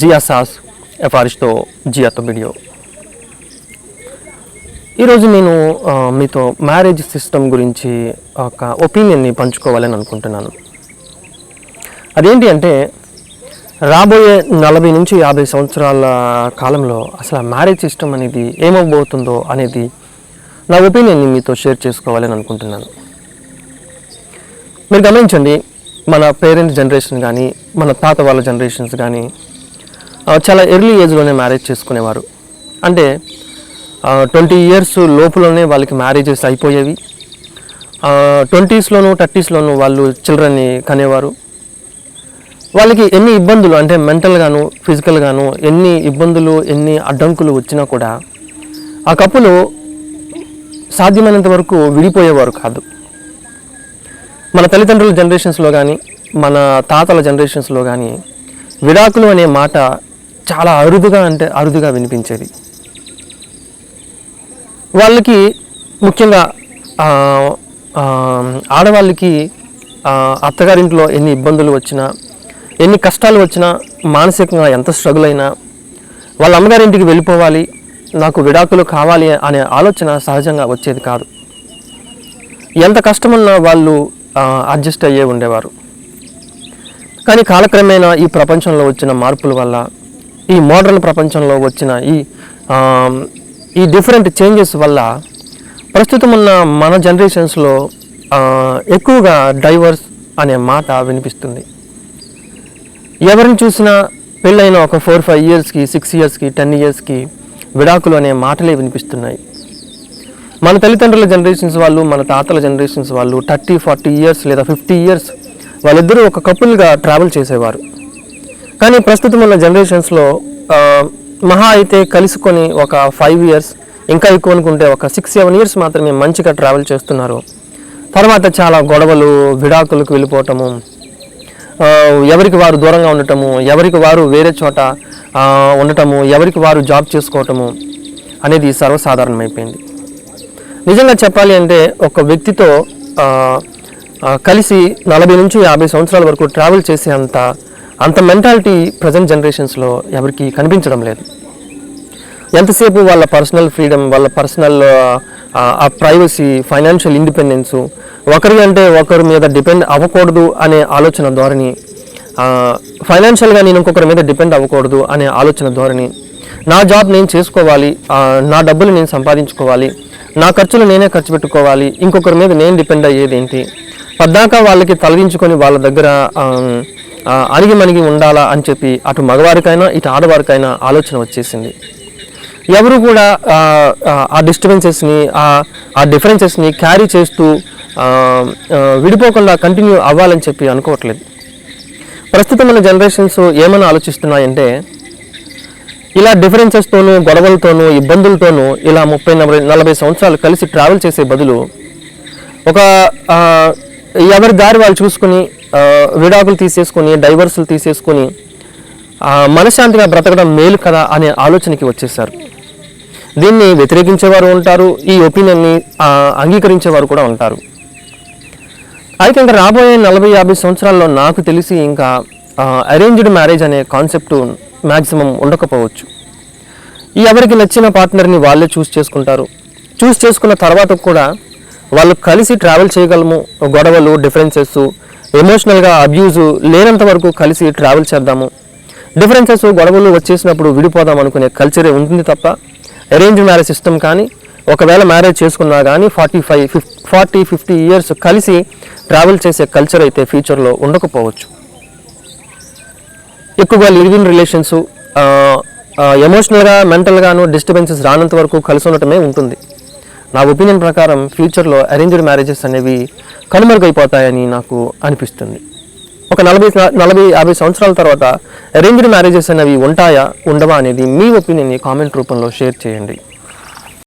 జియా సాస్ ఎఫారిష్తో జియాతో వీడియో. ఈరోజు నేను మీతో మ్యారేజ్ సిస్టమ్ గురించి ఒక ఒపీనియన్ని పంచుకోవాలని అనుకుంటున్నాను. అదేంటి అంటే రాబోయే నలభై నుంచి యాభై సంవత్సరాల కాలంలో అసలు ఆ మ్యారేజ్ సిస్టమ్ అనేది ఏమవబోతుందో అనేది నా ఒపీనియన్ని మీతో షేర్ చేసుకోవాలని అనుకుంటున్నాను. మీరు గమనించండి మన పేరెంట్స్ జనరేషన్ కానీ మన తాత వాళ్ళ జనరేషన్స్ కానీ చాలా ఎర్లీ ఏజ్లోనే మ్యారేజ్ చేసుకునేవారు. అంటే ట్వంటీ ఇయర్స్ లోపులోనే వాళ్ళకి మ్యారేజెస్ అయిపోయేవి. ట్వంటీస్లోను థర్టీస్లోను వాళ్ళు చిల్డ్రన్ని కనేవారు. వాళ్ళకి ఎన్ని ఇబ్బందులు అంటే మెంటల్గాను ఫిజికల్గాను ఎన్ని ఇబ్బందులు ఎన్ని అడ్డంకులు వచ్చినా కూడా ఆ కప్పులు సాధ్యమైనంత వరకు విడిపోయేవారు కాదు. మన తల్లిదండ్రుల జనరేషన్స్లో కానీ మన తాతల జనరేషన్స్లో కానీ విడాకులు అనే మాట చాలా అరుదుగా అంటే అరుదుగా వినిపించేది. వాళ్ళకి ముఖ్యంగా ఆడవాళ్ళకి అత్తగారింట్లో ఎన్ని ఇబ్బందులు వచ్చినా ఎన్ని కష్టాలు వచ్చినా మానసికంగా ఎంత స్ట్రగుల్ అయినా వాళ్ళ అమ్మగారింటికి వెళ్ళిపోవాలి నాకు విడాకులు కావాలి అనే ఆలోచన సహజంగా వచ్చేది కాదు. ఎంత కష్టమున్నా వాళ్ళు అడ్జస్ట్ అయ్యే ఉండేవారు. కానీ కాలక్రమేణా ఈ ప్రపంచంలో వచ్చిన మార్పుల వల్ల ఈ మోడర్న్ ప్రపంచంలో వచ్చిన ఈ ఈ డిఫరెంట్ చేంజెస్ వల్ల ప్రస్తుతం ఉన్న మన జనరేషన్స్లో ఎక్కువగా డైవర్స్ అనే మాట వినిపిస్తుంది. ఎవరిని చూసినా పెళ్ళైన ఒక ఫోర్ ఫైవ్ ఇయర్స్కి సిక్స్ ఇయర్స్కి టెన్ ఇయర్స్కి విడాకులు అనే మాటలే వినిపిస్తున్నాయి. మన తల్లిదండ్రుల జనరేషన్స్ వాళ్ళు మన తాతల జనరేషన్స్ వాళ్ళు థర్టీ ఫార్టీ ఇయర్స్ లేదా ఫిఫ్టీ ఇయర్స్ వాళ్ళిద్దరూ ఒక కపుల్గా ట్రావెల్ చేసేవారు. కానీ ప్రస్తుతం ఉన్న జనరేషన్స్లో మహా అయితే కలుసుకొని ఒక ఫైవ్ ఇయర్స్ ఇంకా ఎక్కువ అనుకుంటే ఒక సిక్స్ సెవెన్ ఇయర్స్ మాత్రమే మంచిగా ట్రావెల్ చేస్తున్నారు. తర్వాత చాలా గొడవలు విడాకులకు వెళ్ళిపోవటము ఎవరికి వారు దూరంగా ఉండటము ఎవరికి వారు వేరే చోట ఉండటము ఎవరికి వారు జాబ్ చేసుకోవటము అనేది సర్వసాధారణమైపోయింది. నిజంగా చెప్పాలి అంటే ఒక వ్యక్తితో కలిసి నలభై నుంచి యాభై సంవత్సరాల వరకు ట్రావెల్ చేసే అంత అంత మెంటాలిటీ ప్రజెంట్ జనరేషన్స్లో ఎవరికి కనిపించడం లేదు. ఎంతసేపు వాళ్ళ పర్సనల్ ఫ్రీడమ్ వాళ్ళ పర్సనల్ ఆ ప్రైవసీ ఫైనాన్షియల్ ఇండిపెండెన్స్ ఒకరి అంటే ఒకరి మీద డిపెండ్ అవ్వకూడదు అనే ఆలోచన ధోరణి ఫైనాన్షియల్గా నేను ఇంకొకరి మీద డిపెండ్ అవ్వకూడదు అనే ఆలోచన ధోరణి నా జాబ్ నేను చేసుకోవాలి నా డబ్బులు నేను సంపాదించుకోవాలి నా ఖర్చులు నేనే ఖర్చు పెట్టుకోవాలి ఇంకొకరి మీద నేను డిపెండ్ అయ్యేది ఏంటి? పద్దాక వాళ్ళకి తలగించుకొని వాళ్ళ దగ్గర అరిగి మనిగి ఉండాలా అని చెప్పి అటు మగవారికైనా ఇటు ఆడవారికైనా ఆలోచన వచ్చేసింది. ఎవరు కూడా ఆ, డిస్టర్బెన్సెస్ని ఆ డిఫరెన్సెస్ని క్యారీ చేస్తూ విడిపోకుండా కంటిన్యూ అవ్వాలని చెప్పి అనుకోవట్లేదు. ప్రస్తుతం ఉన్న జనరేషన్స్ ఏమని ఆలోచిస్తున్నాయంటే ఇలా డిఫరెన్సెస్తోనూ గొడవలతోనూ ఇబ్బందులతోనూ ఇలా ముప్పై నలభై నలభై సంవత్సరాలు కలిసి ట్రావెల్ చేసే బదులు ఒక ఎవరి దారి వాళ్ళు చూసుకుని విడాకులు తీసేసుకొని డైవర్సులు తీసేసుకొని మనశ్శాంతిగా బ్రతకడం మేలు కదా అనే ఆలోచనకి వచ్చేసారు దీన్ని వ్యతిరేకించేవారు ఉంటారు ఈ ఒపీనియన్ని అంగీకరించేవారు కూడా ఉంటారు. అయితే ఇంకా రాబోయే నలభై యాభై సంవత్సరాల్లో నాకు తెలిసి ఇంకా అరేంజ్డ్ మ్యారేజ్ అనే కాన్సెప్ట్ మ్యాక్సిమం ఉండకపోవచ్చు. ఈ ఎవరికి నచ్చిన పార్ట్నర్ని వాళ్ళే చూస్ చేసుకుంటారు. చూస్ చేసుకున్న తర్వాత కూడా వాళ్ళు కలిసి ట్రావెల్ చేయగలము గొడవలు డిఫరెన్సెస్ ఎమోషనల్గా అబ్యూజ్ లేనంత వరకు కలిసి ట్రావెల్ చేద్దాము. డిఫరెన్సెస్ గొడవలు వచ్చేసినప్పుడు విడిపోదాం అనుకునే కల్చరే ఉంటుంది తప్ప అరేంజ్ మ్యారేజ్ సిస్టమ్ కానీ ఒకవేళ మ్యారేజ్ చేసుకున్నా కానీ forty five fif forty fifty years కలిసి ట్రావెల్ చేసే కల్చర్ అయితే ఫ్యూచర్లో ఉండకపోవచ్చు. ఎక్కువగా లివ్ ఇన్ రిలేషన్స్ ఎమోషనల్గా మెంటల్గాను డిస్టర్బెన్సెస్ రానంత వరకు కలిసి ఉండటమే ఉంటుంది. నా ఒపీనియన్ ప్రకారం ఫ్యూచర్లో అరేంజ్డ్ మ్యారేజెస్ అనేవి కనుమరుగైపోతాయని నాకు అనిపిస్తుంది. ఒక నలభై నలభై యాభై సంవత్సరాల తర్వాత అరేంజ్డ్ మ్యారేజెస్ అనేవి ఉంటాయా ఉండవా అనేది మీ ఒపీనియన్ని కామెంట్ రూపంలో షేర్ చేయండి.